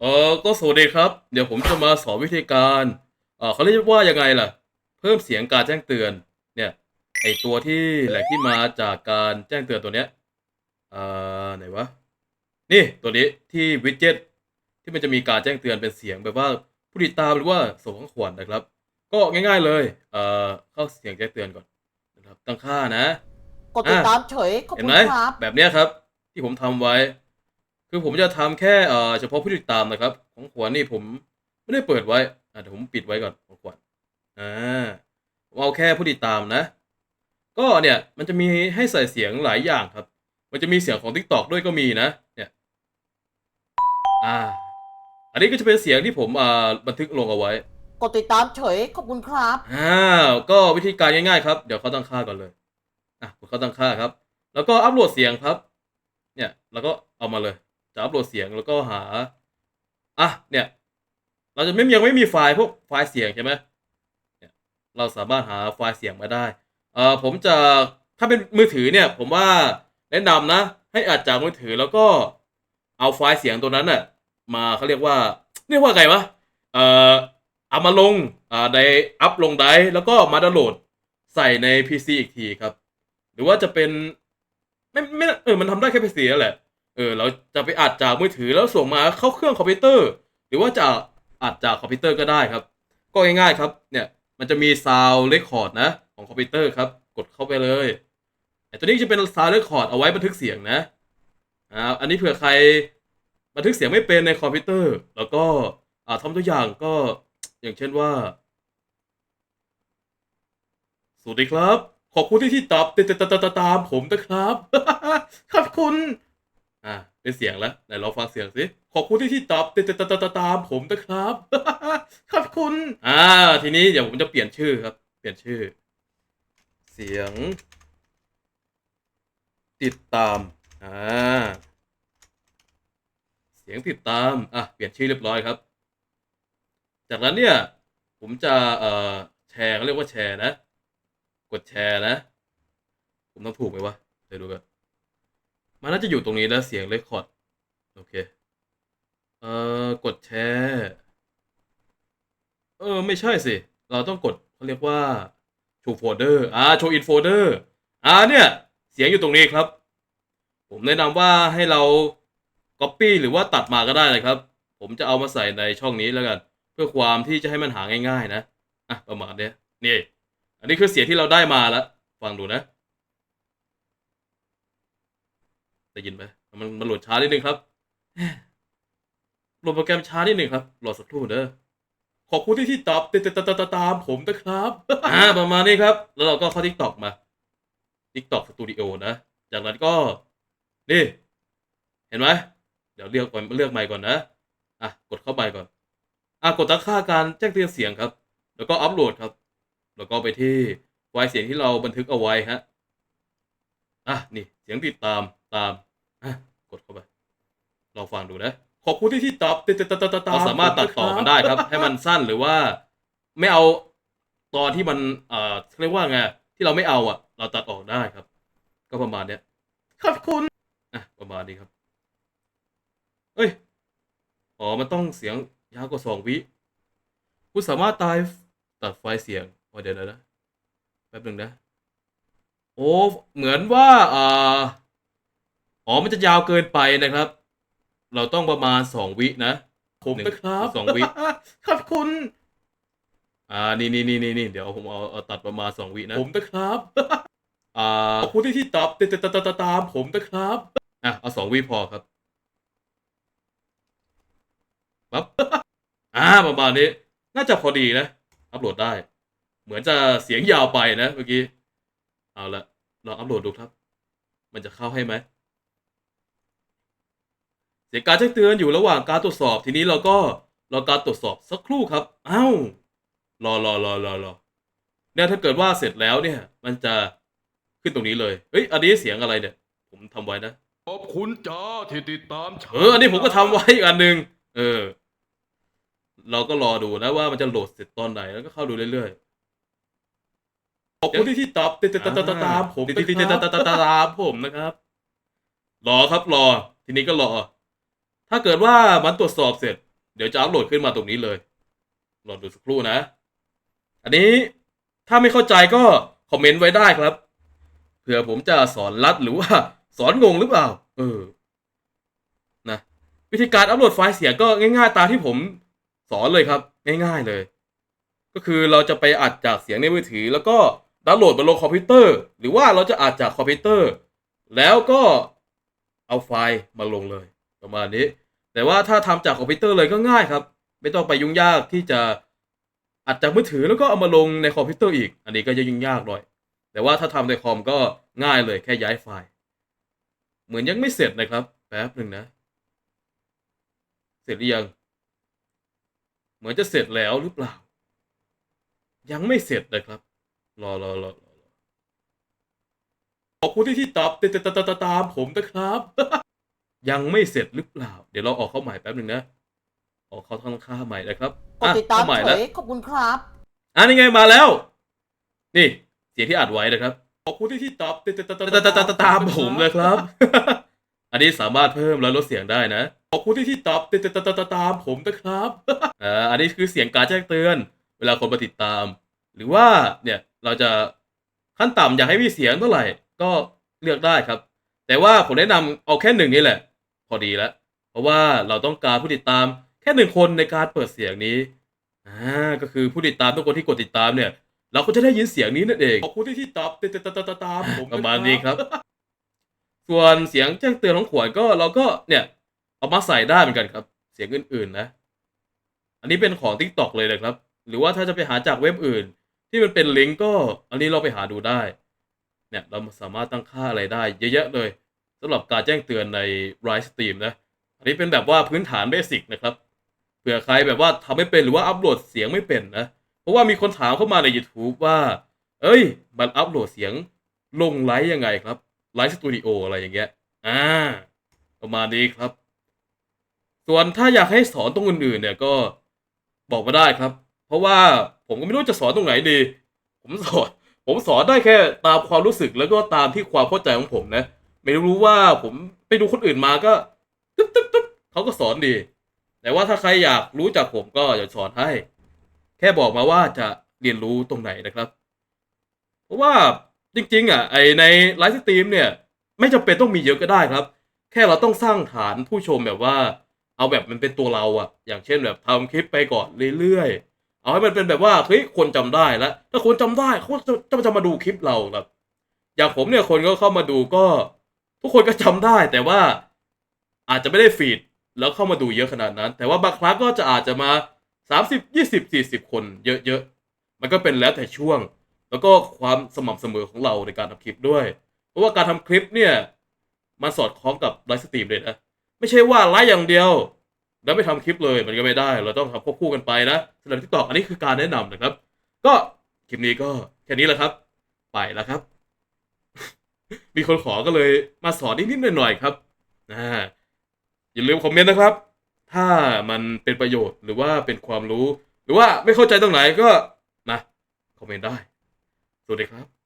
เออก็สวัสดีครับ เดี๋ยวผมจะมาสอนวิธีการเออเขาเรียกว่ายังไงล่ะ เพิ่มเสียงการแจ้งเตือน เนี่ย ไอตัวที่แหล่งที่มาจากการแจ้งเตือนตัวเนี้ยเอ่อไหนวะ นี่ตัวนี้ที่วิดเจ็ตที่มันจะมีการแจ้งเตือนเป็นเสียงแบบว่าผู้ติดตามหรือว่าส่งของขวัญนะครับ ก็ง่าย ๆเลยเอ่อเข้าเสียงแจ้งเตือนก่อนนะครับตั้งค่านะ กดติดตามเฉยขอบเห็นคุณไหมครับ แบบเนี้ยครับ ที่ผมทำไว้ คือผมจะทำแค่เอ่อเฉพาะผู้ติดตามนะครับ ของขวัญนี่ผมไม่ได้เปิดไว้อะเดี๋ยวผมปิดไว้ก่อนของขวัญอ่าผมเอาแค่ผู้ติดตามนะ ก็เนี่ยมันจะมีให้ใส่เสียงหลายอย่างครับ มันจะมีเสียงของ Tik t o อกด้วยก็มีนะเนี่ยอ่า อันนี้ก็จะเป็นเสียงที่ผมอ่าบันทึกลงเอาไว้กดติดตามเฉยขอบคุณครับ อ่าก็วิธีการง่ายๆครับเดี๋ยวเขาตั้งค่าก่อนเลยอะกดเขาตั้งค่าครับ แล้วก็อัปโหลดเสียงครับ เนี่ยแล้วก็เอามาเลย จะอัปโหลดเสียงแล้วก็หา อะ เนี่ย เราจะไม่ยังไม่มีไฟล์พวกไฟล์เสียงใช่ไหมเนี่ยเราสามารถหาไฟล์เสียงมาได้เอ่อผมจะถ้าเป็นมือถือเนี่ย ผมว่าแนะนำนะ ให้อัดจากมือถือแล้วก็เอาไฟล์เสียงตัวนั้นน่ะมาเขาเรียกว่าเรียกว่าไงวะเอ่อเอามาลงอ่าในอัพลงไดแล้วก็มาดาวน์โหลดใส่ใน PC อีกทีครับ หรือว่าจะเป็นไม่ไม่เออมันทำได้แค่ PC นั่นแหละ เออเราจะไปอัดจากมือถือแล้วส่งมาเข้าเครื่องคอมพิวเตอร์ หรือว่าจะอัดจากคอมพิวเตอร์ก็ได้ครับ ก็ง่ายๆครับ เนี่ยมันจะมีซาวด์เรคคอร์ดนะ ของคอมพิวเตอร์ครับ กดเข้าไปเลยไอ้ตัวนี้จะเป็นซาวด์เรคคอร์ดเอาไว้บันทึกเสียงนะอ่าอันนี้เผื่อใครบันทึกเสียงไม่เป็นในคอมพิวเตอร์ แล้วก็อ่าทำตัวอย่างก็อย่างเช่นว่า สวัสดีครับ ขอบคุณที่ที่ตอบติดตตตามผมนะครับ ขอบคุณ อ่า เป็นเสียงแล้วไหนลองฟังเสียงสิ ขอบคุณที่ที่ตอบติดตตตามผมนะครับ ขอบคุณ อ่า ทีนี้เดี๋ยวผมจะเปลี่ยนชื่อครับ เปลี่ยนชื่อ เสียง ติดตาม อ่า เสียงติดตาม อะ เปลี่ยนชื่อเรียบร้อยครับ จากนั้นเนี่ย ผมจะ เอ่อ แชร์เขาเรียกว่าแชร์นะ กดแชร์นะ ผมต้องถูกไหมวะ เดี๋ยวดูกัน มันน่าจะอยู่ตรงนี้นะเสียงเรคคอร์ดโอเค เอ่อกดแชร์ เออ ไม่ใช่สิ เราต้องกดเขาเรียกว่า show folder อ่า show in folder อ่าเนี่ย เสียงอยู่ตรงนี้ครับ ผมแนะนำว่าให้เรา copy หรือว่าตัดมาก็ได้นะครับ ผมจะเอามาใส่ในช่องนี้แล้วกัน เพื่อความที่จะให้มันหาง่าย ๆ นะอะประมาณเนี้ยนี่ อันนี้คือเสียงที่เราได้มาแล้ว ฟังดูนะ ได้ยินไหมมันมันโหลดช้านิดนึงครับโหลดโปรแกรมช้านิดนึงครับรอสักครู่เด้อขอบคุณที่ที่ตอบติดตตามผมนะครับอ่าประมาณนี้ครับ แล้วเราก็เข้า TikTok มา TikTok Studio นะ จากนั้นก็ นี่ เห็นไหมเดี๋ยวเลือกก่อนเลือกใหม่ก่อนนะอะกดเข้าไปก่อน อะกดตั้งค่าการแจ้งเตือนเสียงครับ แล้วก็อัปโหลดครับ แล้วก็ไปที่ไฟล์เสียงที่เราบันทึกเอาไว้ฮะอะนี่เสียงติดตาม ตามอะกดเข้าไปลองฟังดูนะ ขอบคุณที่ที่ตอบติดตตตตเราสามารถตัดต่อมันได้ครับ ให้มันสั้นหรือว่า ไม่เอาตอนที่มันเอ่อเขาเรียกว่าไงที่เราไม่เอาอะ เราตัดออกได้ครับ ก็ประมาณเนี้ยขอบคุณอะประมาณนี้ครับ เอ้ยอ๋อมันต้องเสียงยาวกว่าสองวิคุณสามารถตายตัดไฟล์เสียงอ๋อเดี๋ยวนะแป๊บหนึ่งนะ โอ้เหมือนว่าอ่า อ๋อมันจะยาวเกินไปนะครับ เราต้องประมาณสองวินะผมนะครับสองวิขอบคุณ อ่านี่นี่นี่นี่นี่เดี๋ยวผมเอาเอาตัดประมาณสองวินะผมนะครับอ่าขอบคุณที่ที่ตอบติดตตตามผมนะครับอะเอาสองวิพอครับปั๊บอ่าประมาณนี้ น่าจะพอดีนะอัปโหลดได้ เหมือนจะเสียงยาวไปนะเมื่อกี้เอาละลองอัปโหลดดูครับ มันจะเข้าให้ไหมเสียงการแจ้งเตือนอยู่ระหว่างการตรวจสอบทีนี้เราก็รอการตรวจสอบสักครู่ครับอ้าวรอรอรอรอรอเนี่ยถ้าเกิดว่าเสร็จแล้วเนี่ย มันจะขึ้นตรงนี้เลยเฮ้ยอันนี้เสียงอะไรเนี่ย ผมทำไว้นะขอบคุณจ้าที่ติดตามฉัเอออันนี้ผมก็ทำไว้อีกอันหนึ่งเออ เราก็รอดูนะว่ามันจะโหลดเสร็จตอนไหนแล้วก็เข้าดูเรื่อยๆขอบคุณที่ที่ตอบติดตามตามผมติดติดตามตามผมนะครับ รอครับรอ ทีนี้ก็รอ ถ้าเกิดว่ามันตรวจสอบเสร็จ เดี๋ยวจะอัปโหลดขึ้นมาตรงนี้เลยรอดูสักครู่นะ อันนี้ถ้าไม่เข้าใจก็คอมเมนต์ไว้ได้ครับเผื่อผมจะสอนลัดหรือว่าสอนงงหรือเปล่า เออ นะ วิธีการอัปโหลดไฟล์เสียงก็ง่าย ๆ ตามที่ผมสอนเลยครับ ง่าย ๆเลย ก็คือเราจะไปอัดจากเสียงในมือถือ แล้วก็ดาวน์โหลดมาลงคอมพิวเตอร์ หรือว่าเราจะอัดจากคอมพิวเตอร์ แล้วก็เอาไฟล์มาลงเลย ประมาณนี้ แต่ว่าถ้าทำจากคอมพิวเตอร์เลยก็ง่ายครับ ไม่ต้องไปยุ่งยากที่จะอัดจากมือถือแล้วก็เอามาลงในคอมพิวเตอร์อีก อันนี้ก็จะยุ่งยากหน่อย แต่ว่าถ้าทำในคอมก็ง่ายเลยแค่ย้ายไฟล์ เหมือนยังไม่เสร็จนะครับ แป๊บหนึ่งนะ เสร็จหรือยัง เหมือนจะเสร็จแล้วหรือเปล่า ยังไม่เสร็จนะครับ รอรอรอรอขอบคุณที่ที่ตอบตตตตตามผมนะครับ ยังไม่เสร็จหรือเปล่า เดี๋ยวเราออกเข้าใหม่แป๊บหนึ่งนะ ออกเข้าทางค่าใหม่นะครับกดติดตามเข้ใหม่เฉแล้วยขอบคุณครับอะนี่ไงมาแล้ว นี่ เสียงที่อัดไว้นะครับ ขอบคุณที่ที่ตอบตตตตตตตามผมเลยครับ อันนี้สามารถเพิ่มและลดเสียงได้นะ ขอบคุณที่ที่ตอบตตตตตามผมนะครับอ่าอันนี้คือเสียงการแจ้งเตือน เวลาคนมาติดตาม หรือว่าเนี่ยเราจะขั้นต่ำอยากให้มีเสียงเท่าไหร่ ก็เลือกได้ครับ แต่ว่าผมแนะนำเอาแค่หนึ่งนี่แหละ พอดีแล้ว เพราะว่าเราต้องการผู้ติดตามแค่หนึ่งคนในการเปิดเสียงนี้อ่าก็คือผู้ติดตามทุกคนที่กดติดตามเนี่ย เราก็จะได้ยินเสียงนี้นั่นเองขอบคุณที่ที่ตอบติดตามตามผมประมาณนี้ครับ ส่วนเสียงแจ้งเตือนของขวานก็เราก็เนี่ยเอามาใส่ได้เหมือนกันครับ เสียงอื่นๆนะ อันนี้เป็นของ t ิ k t o k เลยนะครับ หรือว่าถ้าจะไปหาจากเว็บอื่น ที่มันเป็นลิงก์ก็ อันนี้เราไปหาดูได้ เนี่ยเราสามารถตั้งค่าอะไรได้ เยอะแยะเลยำหรับการแจ้งเตือนใน r i ส e Stream นะ อันนี้เป็นแบบว่าพื้นฐานเบสิกนะครับเผื่อใครแบบว่าทำไม่เป็นหรือว่าอัปโหลดเสียงไม่เป็นนะ เพราะว่ามีคนถามเข้ามาใน YouTube ว่า เอ้ย มันอัปโหลดเสียงลงไลฟ์ยังไงครับไลฟ์สตูดิโออะไรอย่างเงี้ย อ่า ประมาณนี้ครับ ส่วนถ้าอยากให้สอนตรงอื่นๆเนี่ยก็บอกมาได้ครับ เพราะว่าผมก็ไม่รู้จะสอนตรงไหนดี ผมสอน ผมสอนได้แค่ตามความรู้สึกแล้วก็ตามที่ความเข้าใจของผมนะ ไม่รู้ว่าผมไปดูคนอื่นมาก็ตึ๊บตึ๊บตึ๊บเขาก็สอนดี แต่ว่าถ้าใครอยากรู้จากผมก็จะสอนให้ แค่บอกมาว่าจะเรียนรู้ตรงไหนนะครับ เพราะว่าจริง ๆ อะ ไอในไลฟ์สตรีมเนี่ย ไม่จำเป็นต้องมีเยอะก็ได้ครับ แค่เราต้องสร้างฐานผู้ชมแบบว่า เอาแบบมันเป็นตัวเราอะอย่างเช่นแบบทำคลิปไปก่อนเรื่อยๆ เอาให้มันเป็นแบบว่าเฮ้ยคนจำได้แล้วถ้าคนจำได้เขาจะจะจะมาดูคลิปเราครับ อย่างผมเนี่ยคนก็เข้ามาดูก็ ทุกคนก็จำได้แต่ว่าอาจจะไม่ได้ฟีดแล้วเข้ามาดูเยอะขนาดนั้น แต่ว่าบางครั้งก็จะอาจจะมาสามสิบยี่สิบสี่สิบคนเยอะๆ มันก็เป็นแล้วแต่ช่วง แล้วก็ความสม่ำเสมอของเราในการทำคลิปด้วย เพราะว่าการทำคลิปเนี่ย มันสอดคล้องกับไลฟ์สตรีมเลยนะ ไม่ใช่ว่าไลฟ์อย่างเดียว แล้วไม่ทำคลิปเลยมันก็ไม่ได้ เราต้องทำควบคู่กันไปนะสำหรับทิกตอกอันนี้คือการแนะนำนะครับ ก็คลิปนี้ก็แค่นี้แหละครับ ไปแล้วครับ มีคนขอก็เลยมาสอนนิดๆหน่อยๆครับนะอย่าลืมคอมเมนต์นะครับ ถ้ามันเป็นประโยชน์หรือว่าเป็นความรู้ หรือว่าไม่เข้าใจตรงไหนก็นะคอมเมนต์ได้สวัสดีครับ